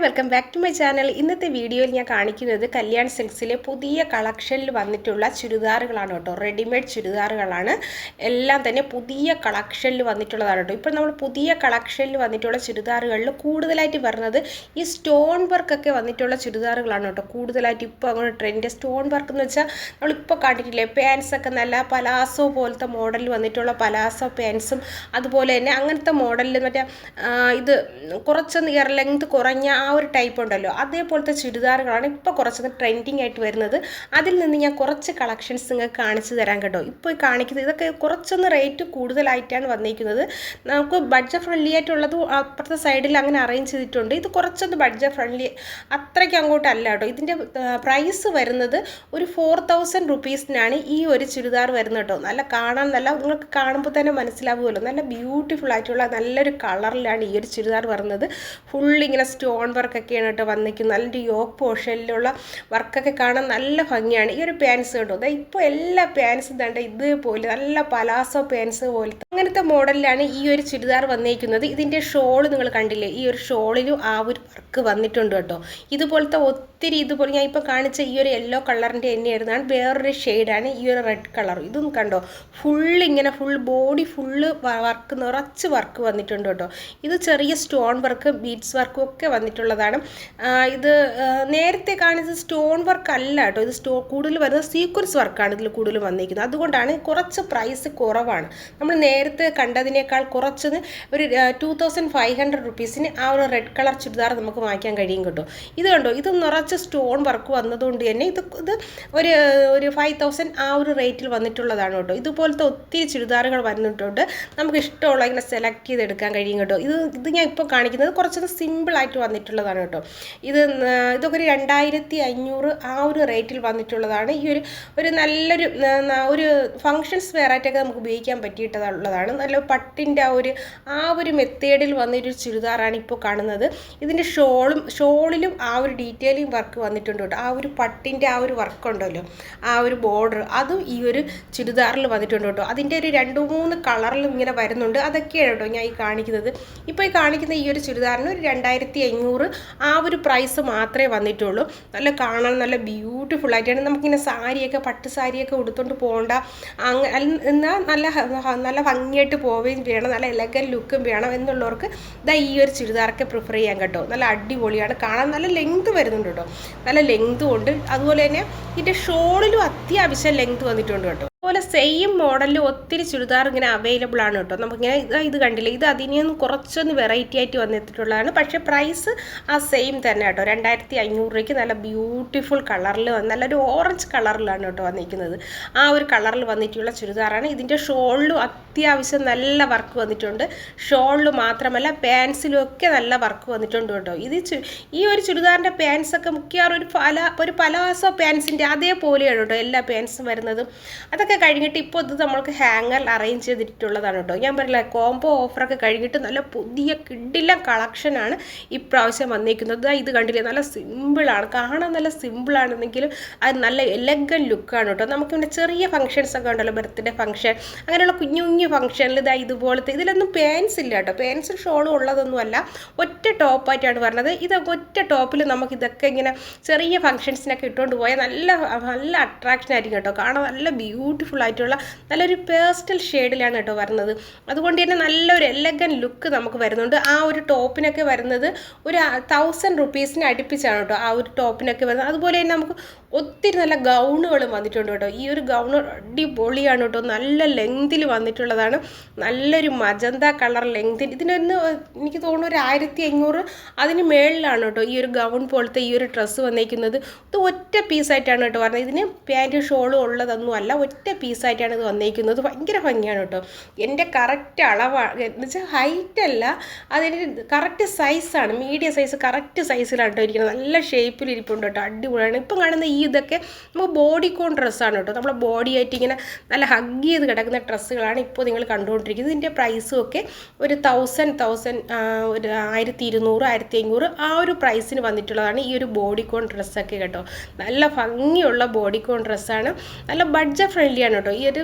Hi welcome back to my channel ഇന്നത്തെ വീഡിയോയിൽ ഞാൻ കാണിക്കുന്നത് കല്യാൺ സിൽക്സിലെ പുതിയ കളക്ഷനിൽ വന്നിട്ടുള്ള ചുരിദാറുകളാണ് കേട്ടോ. റെഡിമെയ്ഡ് ചുരിദാറുകളാണ്. എല്ലാം തന്നെ പുതിയ കളക്ഷനിൽ വന്നിട്ടുള്ളതാണ് കേട്ടോ. ഇപ്പോൾ നമ്മൾ പുതിയ കളക്ഷനിൽ വന്നിട്ടുള്ള ചുരിദാറുകളിൽ കൂടുതലായിട്ട് വരുന്നത് ഈ സ്റ്റോൺ വർക്കൊക്കെ വന്നിട്ടുള്ള ചുരിദാറുകളാണ് കേട്ടോ. കൂടുതലായിട്ട് ഇപ്പോൾ അങ്ങനെ ട്രെൻഡ് സ്റ്റോൺ വർക്ക് എന്ന് വെച്ചാൽ നമ്മളിപ്പോൾ കണ്ടിട്ടില്ലേ പാൻസ് ഒക്കെ നല്ല പലാസോ പോലത്തെ മോഡലിൽ വന്നിട്ടുള്ള പലാസോ പാൻസും അതുപോലെ തന്നെ അങ്ങനത്തെ മോഡലിൽ മറ്റേ ഇത് കുറച്ച് ഇയർ ലെങ്ത് കുറഞ്ഞ ആ ഒരു ടൈപ്പ് ഉണ്ടല്ലോ. അതേപോലത്തെ ചുരിദാറുകളാണ് ഇപ്പോൾ കുറച്ചൊക്കെ ട്രെൻഡിങ് ആയിട്ട് വരുന്നത്. അതിൽ നിന്ന് ഞാൻ കുറച്ച് കളക്ഷൻസ് നിങ്ങൾക്ക് കാണിച്ചു തരാൻ കേട്ടോ. ഇപ്പോൾ കാണിക്കുന്നത് ഇതൊക്കെ കുറച്ചൊന്ന് റേറ്റ് കൂടുതലായിട്ടാണ് വന്നിരിക്കുന്നത് നമുക്ക് ബഡ്ജറ്റ് ഫ്രണ്ട്ലി ആയിട്ടുള്ളത് അപ്പുറത്തെ സൈഡിൽ അങ്ങനെ അറേഞ്ച് ചെയ്തിട്ടുണ്ട്. ഇത് കുറച്ചൊന്ന് ബഡ്ജറ്റ് ഫ്രണ്ട്ലി അത്രയ്ക്ക് അങ്ങോട്ടല്ല കേട്ടോ. ഇതിന്റെ പ്രൈസ് വരുന്നത് ഒരു ഫോർ തൗസൻഡ് റുപ്പീസിനാണ് ഈ ഒരു ചുരിദാർ വരുന്നത് കേട്ടോ. നല്ല കാണാൻ നല്ല നിങ്ങൾക്ക് കാണുമ്പോൾ തന്നെ മനസ്സിലാവുമല്ലോ. നല്ല ബ്യൂട്ടിഫുൾ ആയിട്ടുള്ള നല്ലൊരു കളറിലാണ് ഈ ഒരു ചുരിദാർ വരുന്നത്. ഫുൾ ഇങ്ങനെ സ്റ്റോൺ വർക്കൊക്കെയാണ് കേട്ടോ വന്നിരിക്കുന്നത്. നല്ലൊരു യോക്ക് പോർഷനിലുള്ള വർക്കൊക്കെ കാണാൻ നല്ല ഭംഗിയാണ്. ഈ ഒരു പാൻസ് കേട്ടോ അതായത് ഇപ്പോൾ എല്ലാ പാൻസും തണ്ട ഇതുപോലെ നല്ല പലാസോ പാൻസ് പോലത്തെ അങ്ങനത്തെ മോഡലിലാണ് ഈ ഒരു ചുരിദാർ വന്നിരിക്കുന്നത്. ഇതിന്റെ ഷോൾ നിങ്ങൾ കണ്ടില്ലേ? ഈ ഒരു ഷോളിലും ആ ഒരു വർക്ക് വന്നിട്ടുണ്ട് കേട്ടോ. ഇതുപോലത്തെ ഒത്തിരി ഇതുപോലെ ഞാൻ ഇപ്പോൾ കാണിച്ച ഈ ഒരു യെല്ലോ കളറിന്റെ തന്നെയായിരുന്നാണ്. വേറൊരു ഷെയ്ഡാണ് ഈ ഒരു റെഡ് കളർ ഇതും കണ്ടോ? ഫുൾ ഇങ്ങനെ ഫുൾ ബോഡി ഫുള്ള് വർക്ക് നിറച്ച് വർക്ക് വന്നിട്ടുണ്ട് കേട്ടോ. ഇത് ചെറിയ സ്റ്റോൺ വർക്ക് ബീഡ്സ് വർക്കും ഒക്കെ വന്നിട്ടുള്ളതാണ് ആ, ഇത് നേരത്തെ കാണിച്ച സ്റ്റോൺ വർക്ക് അല്ല കേട്ടോ. ഇത് സ്റ്റോ കൂടുതൽ വരുന്നത് സീക്വൻസ് വർക്കാണ് ഇതിൽ കൂടുതൽ വന്നിരിക്കുന്നത്. അതുകൊണ്ടാണ് കുറച്ച് പ്രൈസ് കുറവാണ്. നമ്മൾ നേരത്തെ കണ്ടതിനേക്കാൾ കുറച്ചത് ഒരു ടു തൗസൻഡ് ഫൈവ് ഹൺഡ്രഡ് റുപ്പീസിന് ആ ഒരു റെഡ് കളർ ചുരിദാർ നമുക്ക് വാങ്ങിക്കാൻ കഴിയും കേട്ടോ. ഇത് കണ്ടോ? ഇത് നിറച്ച് സ്റ്റോൺ വർക്ക് വന്നതുകൊണ്ട് തന്നെ ഇത് ഇത് ഒരു ഒരു ഫൈവ് തൗസൻഡ് ആ ഒരു റേറ്റിൽ വന്നിട്ടുള്ളതാണ് കേട്ടോ. ഇതുപോലത്തെ ഒത്തിരി ചുരിദാറുകൾ വന്നിട്ടുണ്ട്. നമുക്ക് ഇഷ്ടമുള്ള ഇങ്ങനെ സെലക്ട് ചെയ്തെടുക്കാൻ കഴിയും കേട്ടോ. ഇത് ഇത് ഞാൻ ഇപ്പോൾ കാണിക്കുന്നത് കുറച്ചൊന്ന് സിമ്പിളായിട്ട് വന്നിട്ടുള്ളതാണ് കേട്ടോ. ഇത് ഇതൊക്കെ ഒരു രണ്ടായിരത്തി അഞ്ഞൂറ് ആ ഒരു റേറ്റിൽ വന്നിട്ടുള്ളതാണ്. ഈ ഒരു ഒരു നല്ലൊരു ഒരു ഫങ്ഷൻസ് വെറൈറ്റിയൊക്കെ നമുക്ക് ഉപയോഗിക്കാൻ പറ്റിയിട്ടുള്ളതാണ് നല്ല പട്ടിന്റെ ആ ഒരു ആ ഒരു മെത്തേഡിൽ വന്നൊരു ചുരിദാറാണ് ഇപ്പോൾ കാണുന്നത്. ഇതിന്റെ ഷോളും ഷോളിലും ആ ഒരു ഡീറ്റെയിലിംഗ് വർക്ക് വന്നിട്ടുണ്ട് കേട്ടോ. ആ ഒരു പട്ടിന്റെ ആ ഒരു വർക്ക് ഉണ്ടല്ലോ. ആ ഒരു ബോർഡർ അതും ഈ ഒരു ചുരിദാറിൽ വന്നിട്ടുണ്ട് കേട്ടോ. അതിന്റെ ഒരു രണ്ട് മൂന്ന് കളറിലും ഇങ്ങനെ വരുന്നുണ്ട്. അതൊക്കെയാണ് കേട്ടോ ഞാൻ ഈ കാണിക്കുന്നത്. ഇപ്പോൾ ഈ കാണിക്കുന്ന ഈ ഒരു ചുരിദാറിന് ഒരു രണ്ടായിരത്തി അഞ്ഞൂറ് ആ ഒരു പ്രൈസ് മാത്രമേ വന്നിട്ടുള്ളൂ. നല്ല കാണാൻ നല്ല ബ്യൂട്ടിഫുൾ ആയിട്ടാണ്. നമുക്കിങ്ങനെ സാരിയൊക്കെ പട്ട് സാരിയൊക്കെ ഉടുത്തോണ്ട് പോകണ്ട. അങ്ങ എന്നാൽ നല്ല നല്ല ഭംഗിയായിട്ട് പോവുകയും വേണം. നല്ല എലഗൻ ലുക്കും വേണം എന്നുള്ളവർക്ക് ഇതാ ഈ ഒരു ചുരിദാറൊക്കെ പ്രിഫർ ചെയ്യാൻ കേട്ടോ. നല്ല അടിപൊളിയാണ്. കാണാൻ നല്ല ലെങ്ത് വരുന്നുണ്ട് കേട്ടോ. നല്ല ലെങ്തും ഉണ്ട്. അതുപോലെ തന്നെ ഇതിന്റെ ഷോളിലും അത്യാവശ്യം ലെങ്ത് വന്നിട്ടുണ്ട് കേട്ടോ. അതുപോലെ സെയിം മോഡലിൽ ഒത്തിരി ചുരിദാർ ഇങ്ങനെ അവൈലബിൾ ആണ് കേട്ടോ. നമുക്കിങ്ങനെ ഇത് കണ്ടില്ലേ? ഇത് അതിനെയൊന്നും കുറച്ചൊന്ന് വെറൈറ്റി ആയിട്ട് വന്നിട്ടുള്ളതാണ് പക്ഷേ പ്രൈസ് ആ സെയിം തന്നെ കേട്ടോ. രണ്ടായിരത്തി അഞ്ഞൂറ് രൂപയ്ക്ക് നല്ല ബ്യൂട്ടിഫുൾ കളറിൽ നല്ലൊരു ഓറഞ്ച് കളറിലാണ് കേട്ടോ വന്നിരിക്കുന്നത്. ആ ഒരു കളറിൽ വന്നിട്ടുള്ള ചുരിദാറാണ്. ഇതിന്റെ ഷോളിലും അത്യാവശ്യം നല്ല വർക്ക് വന്നിട്ടുണ്ട്. ഷോളിൽ മാത്രമല്ല പാൻസിലും ഒക്കെ നല്ല വർക്ക് വന്നിട്ടുണ്ട് കേട്ടോ. ഇത് ഈ ഒരു ചുരിദാറിന്റെ പാൻസൊക്കെ മിക്കവാറും ഒരു പല ഒരു പലാസോ പാൻസിന്റെ അതേപോലെയാണ് കേട്ടോ. എല്ലാ പാൻസും വരുന്നതും. അതൊക്കെ കഴിഞ്ഞിട്ട് ഇപ്പോൾ ഇത് നമ്മൾക്ക് ഹാങ്ങർ അറേഞ്ച് ചെയ്തിട്ടുള്ളതാണ് കേട്ടോ. ഞാൻ പറയില്ല കോംബോ ഓഫറൊക്കെ കഴിഞ്ഞിട്ട് നല്ല പുതിയ കിഡില കളക്ഷനാണ് ഇപ്രാവശ്യം വന്നിരിക്കുന്നത് ഇത് കണ്ടില്ലേ നല്ല സിമ്പിളാണ് കാണാൻ നല്ല സിമ്പിളാണെന്നെങ്കിലും അത് നല്ല എലഗൻ ലുക്കാണ് കേട്ടോ. നമുക്ക് പിന്നെ ചെറിയ ഫംഗ്ഷൻസ് ഒക്കെ ഉണ്ടല്ലോ ബർത്ത്ഡേ ഫംഗ്ഷൻ അങ്ങനെയുള്ള കുഞ്ഞു കുഞ്ഞു ഫംഗ്ഷനിൽ ഇതാ ഇതുപോലത്തെ. ഇതിലൊന്നും പാൻസ് ഇല്ല കേട്ടോ. പാൻസും ഷോളും ഉള്ളതൊന്നുമല്ല. ഒറ്റ ടോപ്പായിട്ടാണ് പറഞ്ഞത്. ഇത് ഒറ്റ ടോപ്പിൽ നമുക്ക് ഇതൊക്കെ ഇങ്ങനെ ചെറിയ ഫംഗ്ഷൻസിനൊക്കെ ഇട്ടുകൊണ്ട് പോയാൽ നല്ല നല്ല അട്രാക്ഷൻ ആയിരിക്കും കേട്ടോ. കാണാൻ നല്ല ബ്യൂട്ടിഫുൾ ആയിട്ടുള്ള നല്ലൊരു പേസ്റ്റൽ ഷെയ്ഡിലാണ് കേട്ടോ വരുന്നത്. അതുകൊണ്ട് തന്നെ നല്ലൊരു എലഗൻ ലുക്ക് നമുക്ക് വരുന്നുണ്ട്. ആ ഒരു ടോപ്പിനൊക്കെ വരുന്നത് ഒരു തൗസൻഡ് റുപ്പീസിന് അടുപ്പിച്ചാണ് കേട്ടോ ആ ഒരു ടോപ്പിനൊക്കെ വരുന്നത്. അതുപോലെ തന്നെ നമുക്ക് ഒത്തിരി നല്ല ഗൗണുകളും വന്നിട്ടുണ്ട് കേട്ടോ. ഈ ഒരു ഗൗൺ അടിപൊളിയാണ് കേട്ടോ. നല്ല ലെങ്തിൽ വന്നിട്ടുള്ളതാണ്. നല്ലൊരു മജന്ത കളർ ലെങ്തിൽ ഇതിനൊന്ന് എനിക്ക് തോന്നുന്നു ഒരു ആയിരത്തി അഞ്ഞൂറ് അതിന് മേളിലാണ് കേട്ടോ ഈ ഒരു ഗൗൺ പോലത്തെ ഈ ഒരു ഡ്രസ്സ് വന്നേക്കുന്നത്. ഇത് ഒറ്റ പീസായിട്ടാണ് കേട്ടോ പറഞ്ഞത് ഇതിന് പാന്റും ഷോളും ഉള്ളതൊന്നും അല്ല ഒറ്റ പീസായിട്ടാണ് ഇത് വന്നേക്കുന്നത്. ഭയങ്കര ഭംഗിയാണ് കേട്ടോ. എന്റെ കറക്റ്റ് അളവാണ് എന്ന് വെച്ചാൽ ഹൈറ്റ് അല്ല അതിന് കറക്റ്റ് സൈസാണ് മീഡിയം സൈസ് കറക്റ്റ് സൈസിലാണ് കേട്ടോ ഇരിക്കുന്നത്. നല്ല ഷേപ്പിൽ ഇരിപ്പുണ്ട് കേട്ടോ. അടിപൊളിയാണ്. ഇപ്പം കാണുന്ന ഈ ഇതൊക്കെ നമുക്ക് ബോഡി കോൺ ഡ്രസ്സാണ് കേട്ടോ. നമ്മുടെ ബോഡി ആയിട്ട് ഇങ്ങനെ നല്ല ഹഗ് ചെയ്ത് കിടക്കുന്ന ഡ്രസ്സുകളാണ് ഇപ്പോൾ നിങ്ങൾ കണ്ടുകൊണ്ടിരിക്കുന്നത്. ഇതിന്റെ പ്രൈസും ഒക്കെ ഒരു തൗസൻഡ് തൗസൻഡ് ഒരു ആയിരത്തി ഇരുന്നൂറ് ആയിരത്തി അഞ്ഞൂറ് ആ ഒരു പ്രൈസിന് വന്നിട്ടുള്ളതാണ് ഈ ഒരു ബോഡി കോൺ ഡ്രസ്സൊക്കെ കേട്ടോ. നല്ല ഭംഗിയുള്ള ബോഡി കോൺ ഡ്രസ്സാണ് നല്ല ബഡ്ജറ്റ് ആണ് കേട്ടോ. ഈ ഒരു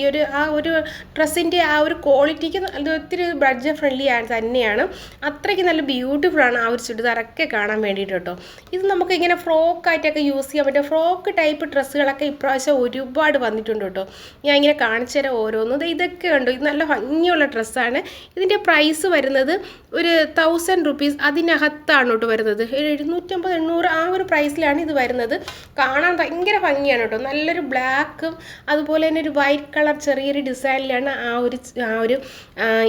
ഈ ഒരു ആ ഒരു ഡ്രസ്സിന്റെ ആ ഒരു ക്വാളിറ്റിക്ക് അത് ഒത്തിരി ബഡ്ജറ്റ് ഫ്രണ്ട്ലി തന്നെയാണ്. അത്രയ്ക്ക് നല്ല ബ്യൂട്ടിഫുൾ ആണ് ആ ഒരു ചുരിദാറൊക്കെ കാണാൻ വേണ്ടിയിട്ട് കേട്ടോ. ഇത് നമുക്ക് ഇങ്ങനെ ഫ്രോക്കായിട്ടൊക്കെ യൂസ് ചെയ്യാൻ പറ്റും. ഫ്രോക്ക് ടൈപ്പ് ഡ്രസ്സുകളൊക്കെ ഇപ്രാവശ്യം ഒരുപാട് വന്നിട്ടുണ്ട് കേട്ടോ. ഞാൻ ഇങ്ങനെ കാണിച്ചു തരാം ഓരോന്നും. ഇതൊക്കെ ഉണ്ടോ ഇത് നല്ല ഭംഗിയുള്ള ഡ്രസ്സാണ്. ഇതിന്റെ പ്രൈസ് വരുന്നത് ഒരു തൗസൻഡ് റുപ്പീസ് അതിനകത്താണ് കേട്ടോ വരുന്നത്? ഒരു എഴുന്നൂറ്റമ്പത് എണ്ണൂറ് ആ ഒരു പ്രൈസിലാണ് ഇത് വരുന്നത്. കാണാൻ ഭയങ്കര ഭംഗിയാണ് കേട്ടോ. നല്ലൊരു ബ്ലാക്കും അതുപോലെ തന്നെ ഒരു വൈറ്റ് കളർ ചെറിയൊരു ഡിസൈനിലാണ് ആ ഒരു ആ ഒരു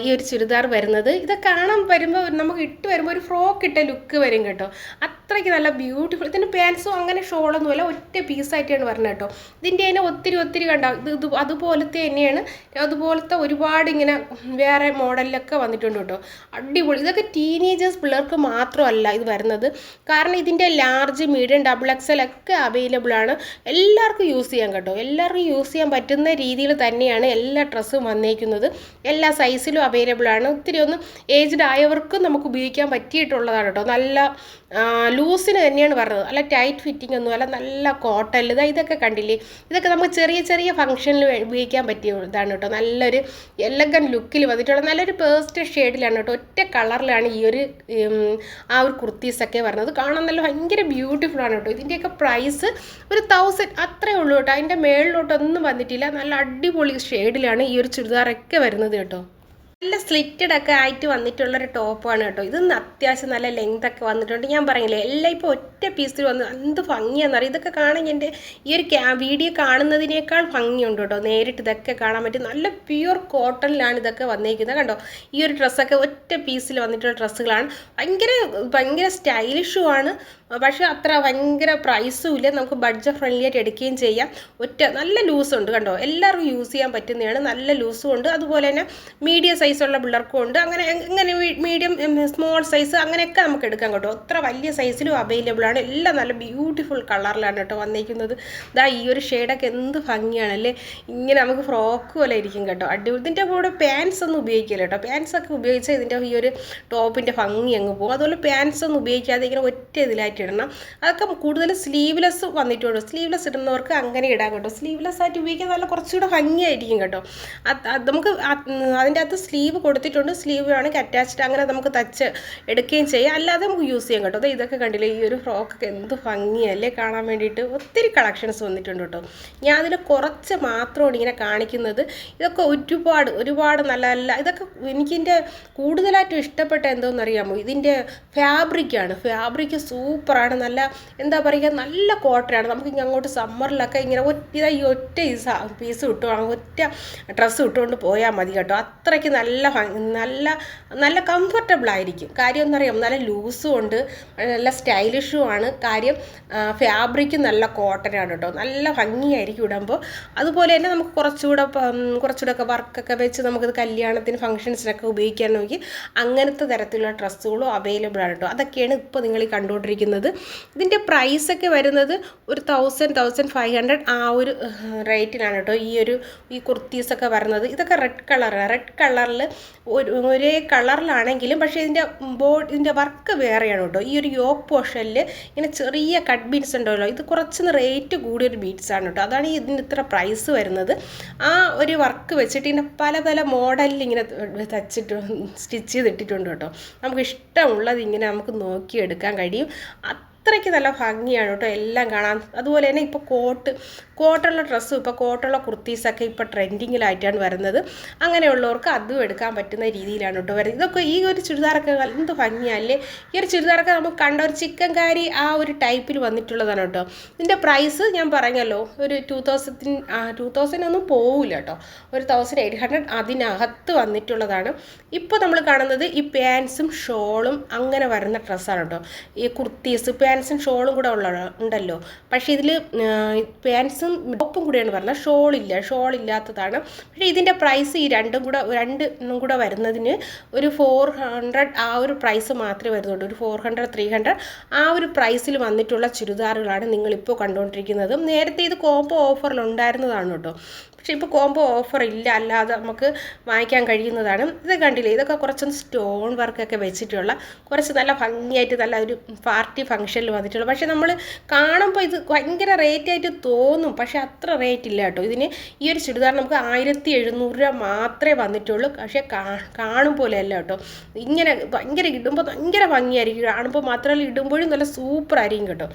ഈ ഒരു ചുരിദാർ വരുന്നത്. ഇത് കാണാൻ വരുമ്പോൾ നമുക്ക് ഇട്ട് വരുമ്പോൾ ഒരു ഫ്രോക്ക് ഇട്ട ലുക്ക് വരും കേട്ടോ. അത്രയ്ക്ക് നല്ല ബ്യൂട്ടിഫുൾ ഇതിന്റെ പാൻസും അങ്ങനെ ഷോളൊന്നുമല്ല ഒറ്റ പീസായിട്ടാണ് പറഞ്ഞത് കേട്ടോ. ഇതിന്റെ തന്നെ ഒത്തിരി ഒത്തിരി കണ്ട? ഇത് ഇത് അതുപോലത്തെ തന്നെയാണ്. അതുപോലത്തെ ഒരുപാട് ഇങ്ങനെ വേറെ മോഡലിലൊക്കെ വന്നിട്ടുണ്ട് കേട്ടോ. അടിപൊളി ഇതൊക്കെ ടീനേജേഴ്സ് പിള്ളേർക്ക് മാത്രമല്ല ഇത് വരുന്നത്. കാരണം ഇതിന്റെ ലാർജ് മീഡിയം ഡബിൾ എക്സൽ ഒക്കെ അവൈലബിൾ ആണ്. എല്ലാവർക്കും യൂസ് ചെയ്യാൻ കേട്ടോ. എല്ലാവർക്കും യൂസ് ചെയ്യാൻ പറ്റുന്ന രീതിയിൽ തന്നെയാണ് എല്ലാ ഡ്രസ്സും വന്നേക്കുന്നത്. എല്ലാ സൈസിലും അവൈലബിൾ ആണ്. ഒത്തിരി ഒന്ന് ഏജ്ഡ് ആയവർക്കും നമുക്ക് ഉപയോഗിക്കാൻ പറ്റിയിട്ടുള്ളതാണ് കേട്ടോ. നല്ല ലൂസിന് തന്നെയാണ് പറഞ്ഞത്. അല്ല ടൈറ്റ് ഫിറ്റിംഗ് ഒന്നും അല്ല നല്ല കോട്ടൺ ഇതാ ഇതൊക്കെ കണ്ടില്ലേ? ഇതൊക്കെ നമുക്ക് ചെറിയ ചെറിയ ഫംഗ്ഷനിൽ ഉപയോഗിക്കാൻ പറ്റിയ ഇതാണ് കേട്ടോ. നല്ലൊരു എലഗൻ ലുക്കിൽ വന്നിട്ടുള്ള നല്ലൊരു പേസ്റ്റ് ഷെയ്ഡിലാണ് കേട്ടോ. ഒറ്റ കളറിലാണ് ഈ ഒരു ആ ഒരു കുർത്തീസൊക്കെ വരുന്നത്. കാണാൻ നല്ല ഭയങ്കര ബ്യൂട്ടിഫുൾ ആണ് കേട്ടോ. ഇതിന്റെയൊക്കെ പ്രൈസ് ഒരു തൗസൻഡ് അത്രേ ഉള്ളൂ കേട്ടോ. അതിന്റെ മേളിലോട്ടൊന്നും വന്നിട്ടില്ല. നല്ല അടിപൊളി ഷെയ്ഡിലാണ് ഈ ഒരു ചുരിദാറൊക്കെ വരുന്നത് കേട്ടോ. നല്ല സ്ലിറ്റഡ് ഒക്കെ ആയിട്ട് വന്നിട്ടുള്ളൊരു ടോപ്പാണ് കേട്ടോ. ഇത് അത്യാവശ്യം നല്ല ലെങ്ത് ഒക്കെ വന്നിട്ടുണ്ട്. ഞാൻ പറയില്ലേ എല്ലാം ഇപ്പോൾ ഒറ്റ പീസിൽ വന്ന് എന്ത് ഭംഗിയാണെന്നറിയാം ഇതൊക്കെ കാണാൻ എന്റെ ഈ ഒരു വീഡിയോ കാണുന്നതിനേക്കാൾ ഭംഗിയുണ്ട് കേട്ടോ. നേരിട്ട് ഇതൊക്കെ കാണാൻ പറ്റും നല്ല പ്യുവർ കോട്ടണിലാണ് ഇതൊക്കെ വന്നിരിക്കുന്നത് കണ്ടോ? ഈ ഒരു ഡ്രസ്സൊക്കെ ഒറ്റ പീസിൽ വന്നിട്ടുള്ള ഡ്രസ്സുകളാണ് ഭയങ്കര ഭയങ്കര സ്റ്റൈലിഷുമാണ് പക്ഷേ അത്ര ഭയങ്കര പ്രൈസും ഇല്ല. നമുക്ക് ബഡ്ജറ്റ് ഫ്രണ്ട്ലി ആയിട്ട് എടുക്കുകയും ചെയ്യാം. ഒറ്റ നല്ല ലൂസ് ഉണ്ട് കണ്ടോ? എല്ലാവർക്കും യൂസ് ചെയ്യാൻ പറ്റുന്നതാണ്. നല്ല ലൂസും ഉണ്ട്. അതുപോലെ തന്നെ മീഡിയം സൈസുള്ള പിള്ളേർക്കും ഉണ്ട്. അങ്ങനെ ഇങ്ങനെ മീഡിയം സ്മോൾ സൈസ് അങ്ങനെയൊക്കെ നമുക്ക് എടുക്കാം കേട്ടോ. അത്ര വലിയ സൈസിലും അവൈലബിൾ ആണ്. എല്ലാം നല്ല ബ്യൂട്ടിഫുൾ കളറിലാണ് കേട്ടോ വന്നിരിക്കുന്നത്. ഇതാ ഈ ഒരു ഷെയ്ഡൊക്കെ എന്ത് ഭംഗിയാണ് അല്ലേ ഇങ്ങനെ നമുക്ക് ഫ്രോക്ക് പോലെ ഇരിക്കും കേട്ടോ. അടിപൊളി. ഇതിന്റെ കൂടെ പാൻസ് ഒന്നും ഉപയോഗിക്കില്ല കേട്ടോ. പാൻസ് ഒക്കെ ഉപയോഗിച്ചാൽ ഇതിന്റെ ഈ ഒരു ടോപ്പിന്റെ ഭംഗി അങ്ങ് പോകും. അതുപോലെ പാൻസ് ഒന്നും ഉപയോഗിക്കാതെ ഇങ്ങനെ ഒറ്റ ഇതിലായിട്ട് ഇടണം. അതൊക്കെ കൂടുതൽ സ്ലീവ്ലെസ് വന്നിട്ടുള്ളൂ സ്ലീവ്ലെസ് ഇടുന്നവർക്ക് അങ്ങനെ ഇടാൻ കേട്ടോ. സ്ലീവ്ലെസ് ആയിട്ട് ഉപയോഗിക്കാൻ നല്ല കുറച്ചുകൂടെ ഭംഗിയായിരിക്കും കേട്ടോ. നമുക്ക് അതിന്റെ അകത്ത് സ്ലീവ് കൊടുത്തിട്ടുണ്ട്. സ്ലീവ് വേണമെങ്കിൽ അറ്റാച്ച്ഡ് അങ്ങനെ നമുക്ക് തച്ച് എടുക്കുകയും ചെയ്യാം. അല്ലാതെ നമുക്ക് യൂസ് ചെയ്യാം കേട്ടോ. ഇതൊക്കെ കണ്ടില്ലേ? ഈ ഒരു ഫ്രോക്കൊക്കെ എന്ത് ഭംഗിയല്ലേ കാണാൻ വേണ്ടിയിട്ട് ഒത്തിരി കളക്ഷൻസ് വന്നിട്ടുണ്ട് കേട്ടോ. ഞാൻ അതിൽ കുറച്ച് മാത്രമാണ് ഇങ്ങനെ കാണിക്കുന്നത്. ഇതൊക്കെ ഒരുപാട് ഒരുപാട് നല്ല നല്ല ഇതൊക്കെ എനിക്കിന്റെ കൂടുതലായിട്ടും ഇഷ്ടപ്പെട്ട എന്തോന്നറിയാമോ? ഇതിന്റെ ഫാബ്രിക്കാണ് ഫാബ്രിക് സൂപ്പർ സൂപ്പറാണ്. നല്ല എന്താ പറയുക നല്ല കോട്ടനാണ് നമുക്ക് ഇങ്ങനെ അങ്ങോട്ട് സമ്മറിലൊക്കെ ഇങ്ങനെ ഒറ്റ ഈ ഒറ്റ പീസ് കിട്ടുവാണെങ്കിൽ ഒറ്റ ഡ്രസ്സ് ഇട്ടുകൊണ്ട് പോയാൽ മതി കേട്ടോ. അത്രയ്ക്ക് നല്ല നല്ല നല്ല കംഫർട്ടബിൾ ആയിരിക്കും. കാര്യം എന്താ പറയുക നല്ല ലൂസും ഉണ്ട്. നല്ല സ്റ്റൈലിഷും ആണ്. കാര്യം ഫാബ്രിക് നല്ല കോട്ടനാണ് കേട്ടോ. നല്ല ഭംഗിയായിരിക്കും ഇടുമ്പോൾ അതുപോലെ തന്നെ നമുക്ക് കുറച്ചുകൂടെ കുറച്ചുകൂടെ ഒക്കെ വർക്കൊക്കെ വെച്ച് നമുക്കത് കല്യാണത്തിന് ഫംഗ്ഷൻസിനൊക്കെ ഉപയോഗിക്കാൻ നോക്കി അങ്ങനത്തെ തരത്തിലുള്ള ഡ്രസ്സുകളും അവൈലബിൾ ആണ് കേട്ടോ. അതൊക്കെയാണ് ഇപ്പോൾ നിങ്ങൾ കണ്ടുകൊണ്ടിരിക്കുന്നത്. വരുന്നത്. ഇതിന്റെ പ്രൈസൊക്കെ വരുന്നത് ഒരു തൗസൻഡ് തൗസൻഡ് ഫൈവ് ഹൺഡ്രഡ് ആ ഒരു റേറ്റിലാണ് കേട്ടോ ഈ ഒരു ഈ കുർത്തീസൊക്കെ വരുന്നത്. ഇതൊക്കെ റെഡ് കളറാണ് റെഡ് കളറിൽ ഒരു ഒരേ കളറിലാണെങ്കിലും പക്ഷേ ഇതിന്റെ ബോഡി ഇതിന്റെ വർക്ക് വേറെയാണ് കേട്ടോ. ഈ ഒരു യോക്ക് പോർഷനിൽ ഇങ്ങനെ ചെറിയ കട്ട് ബീഡ്സ് ഉണ്ടല്ലോ. ഇത് കുറച്ച് റേറ്റ് കൂടിയൊരു ബീഡ്സാണ് കേട്ടോ. അതാണ് ഇതിന് ഇത്ര പ്രൈസ് വരുന്നത്. ആ ഒരു വർക്ക് വെച്ചിട്ട് ഇങ്ങനെ പല പല മോഡലിൽ ഇങ്ങനെ തച്ചിട്ട് സ്റ്റിച്ച് ചെയ്തിട്ടിട്ടുണ്ട് കേട്ടോ. നമുക്ക് ഇഷ്ടമുള്ളത് ഇങ്ങനെ നമുക്ക് നോക്കിയെടുക്കാൻ കഴിയും. അത്രയ്ക്ക് നല്ല ഭംഗിയാണ് കേട്ടോ എല്ലാം കാണാൻ. അതുപോലെ തന്നെ ഇപ്പോൾ കോട്ട് കോട്ടുള്ള ഡ്രസ്സും ഇപ്പോൾ കോട്ടുള്ള കുർത്തീസൊക്കെ ഇപ്പോൾ ട്രെൻഡിങ്ങിലായിട്ടാണ് വരുന്നത്. അങ്ങനെയുള്ളവർക്ക് അതും എടുക്കാൻ പറ്റുന്ന രീതിയിലാണ് കേട്ടോ വരുന്നത്. ഇതൊക്കെ ഈ ഒരു ചുരിദാറൊക്കെ എന്ത് ഭംഗിയല്ലേ? ഈ ഒരു ചുരിദാറൊക്കെ നമുക്ക് കണ്ട ഒരു ചിക്കൻ കാരി ആ ഒരു ടൈപ്പിൽ വന്നിട്ടുള്ളതാണ് കേട്ടോ. ഇതിന്റെ പ്രൈസ് ഞാൻ പറഞ്ഞല്ലോ ഒരു ടു തൗസൻഡ് ടു തൗസൻഡ് ഒന്നും പോവില്ല കേട്ടോ. ഒരു തൗസൻഡ് എയ്റ്റ് ഹൺഡ്രഡ് അതിനകത്ത് വന്നിട്ടുള്ളതാണ്. ഇപ്പോൾ നമ്മൾ കാണുന്നത് ഈ പാൻസും ഷോളും അങ്ങനെ വരുന്ന ഡ്രസ്സാണ് കേട്ടോ. ഈ കുർത്തീസ് പാൻസും ഷോളും കൂടെ ഉള്ള ഉണ്ടല്ലോ. പക്ഷേ ഇതിൽ പാൻസും ടോപ്പും കൂടെയാണ് പറഞ്ഞത്. ഷോളില്ല ഷോൾ ഇല്ലാത്തതാണ്. പക്ഷേ ഇതിന്റെ പ്രൈസ് ഈ രണ്ടും കൂടെ രണ്ടും കൂടെ വരുന്നതിന് ഒരു ഫോർ ഹൺഡ്രഡ് ആ ഒരു പ്രൈസ് മാത്രമേ വരുന്നുള്ളൂ. ഒരു ഫോർ ഹൺഡ്രഡ് ത്രീ ഹൺഡ്രഡ് ആ ഒരു പ്രൈസിൽ വന്നിട്ടുള്ള ചുരിദാറുകളാണ് നിങ്ങളിപ്പോൾ കണ്ടുകൊണ്ടിരിക്കുന്നത്. നേരത്തെ ഇത് കോംബോ ഓഫറിൽ ഉണ്ടായിരുന്നതാണ് കേട്ടോ. പക്ഷേ ഇപ്പോൾ കോംബോ ഓഫർ ഇല്ല അല്ലാതെ നമുക്ക് വാങ്ങിക്കാൻ കഴിയുന്നതാണ്. ഇത് കണ്ടില്ലേ? ഇതൊക്കെ കുറച്ചൊന്ന് സ്റ്റോൺ വർക്കൊക്കെ വെച്ചിട്ടുള്ള കുറച്ച് നല്ല ഭംഗിയായിട്ട് നല്ല ഒരു പാർട്ടി ഫംഗ്ഷനിൽ വന്നിട്ടുള്ള. പക്ഷേ നമ്മൾ കാണുമ്പോൾ ഇത് ഭയങ്കര റേറ്റായിട്ട് തോന്നും. പക്ഷേ അത്ര റേറ്റ് ഇല്ല കേട്ടോ. ഇതിന് ഈ ഒരു ചുരിദാർ നമുക്ക് ആയിരത്തി എഴുന്നൂറ് രൂപ മാത്രമേ വന്നിട്ടുള്ളൂ. പക്ഷേ കാണും പോലെ അല്ല കേട്ടോ. ഇങ്ങനെ ഭയങ്കര ഇടുമ്പോൾ ഭയങ്കര ഭംഗിയായിരിക്കും. കാണുമ്പോൾ മാത്രമല്ല ഇടുമ്പോഴും നല്ല സൂപ്പർ ആയിരിക്കും കേട്ടോ.